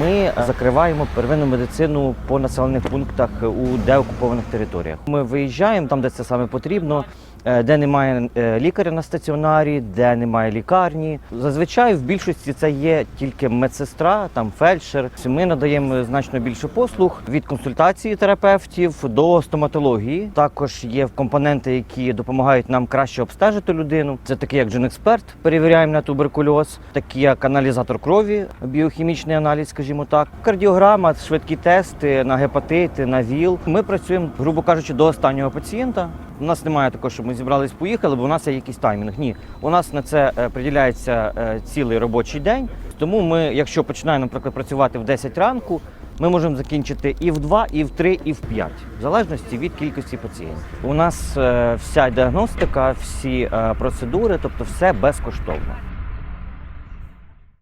Ми е, закриваємо первинну медицину по населених пунктах у деокупованих територіях. Ми виїжджаємо там, де це саме потрібно, е, де немає е, лікаря на стаціонарі, де немає лікарні. Зазвичай в більшості це є тільки медсестра, там фельдшер. Ми надаємо значно більше послуг від консультації терапевтів до стоматології. Також є компоненти, які допомагають нам краще обстежити людину. Це такі, як дженексперт, перевіряємо на туберкульоз, такі як аналізатор крові, біохімічний аналіз, скажімо так, кардіограма, швидкі тести на гепатити, на ВІЛ. Ми працюємо, грубо кажучи, до останнього пацієнта. У нас немає такого, що ми зібрались, поїхали, бо у нас є якийсь таймінг. Ні, у нас на це е, приділяється е, цілий робочий день. Тому ми, якщо починаємо, наприклад, працювати в 10 ранку, ми можемо закінчити і в 2, і в 3, і в 5, в залежності від кількості пацієнтів. У нас е, вся діагностика, всі процедури, тобто все безкоштовно.